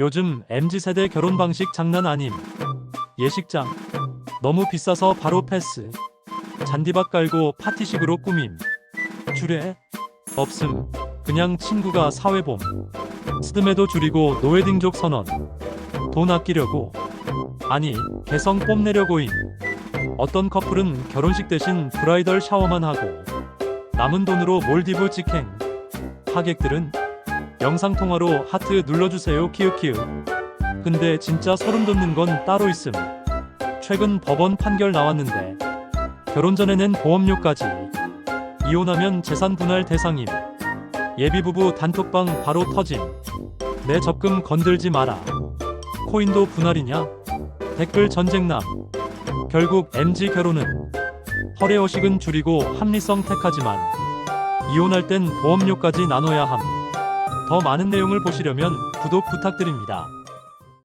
요즘 MZ세대 결혼 방식 장난 아님. 예식장. 너무 비싸서 바로 패스. 잔디밭 깔고 파티식으로 꾸밈. 주례? 없음. 그냥 친구가 사회봄. 스드메도 줄이고 노웨딩족 선언. 돈 아끼려고. 아니, 개성 뽐내려고임. 어떤 커플은 결혼식 대신 브라이덜 샤워만 하고 남은 돈으로 몰디브 직행. 하객들은 영상통화로 하트 눌러주세요 키읔키읔. 근데 진짜 소름 돋는 건 따로 있음. 최근 법원 판결 나왔는데 결혼 전에 낸 보험료까지 이혼하면 재산 분할 대상임. 예비부부 단톡방 바로 터짐. 내 적금 건들지 마라. 코인도 분할이냐? 댓글 전쟁남. 결국 MG 결혼은 허례허식은 줄이고 합리성 택하지만 이혼할 땐 보험료까지 나눠야 함. 더 많은 내용을 보시려면 구독 부탁드립니다.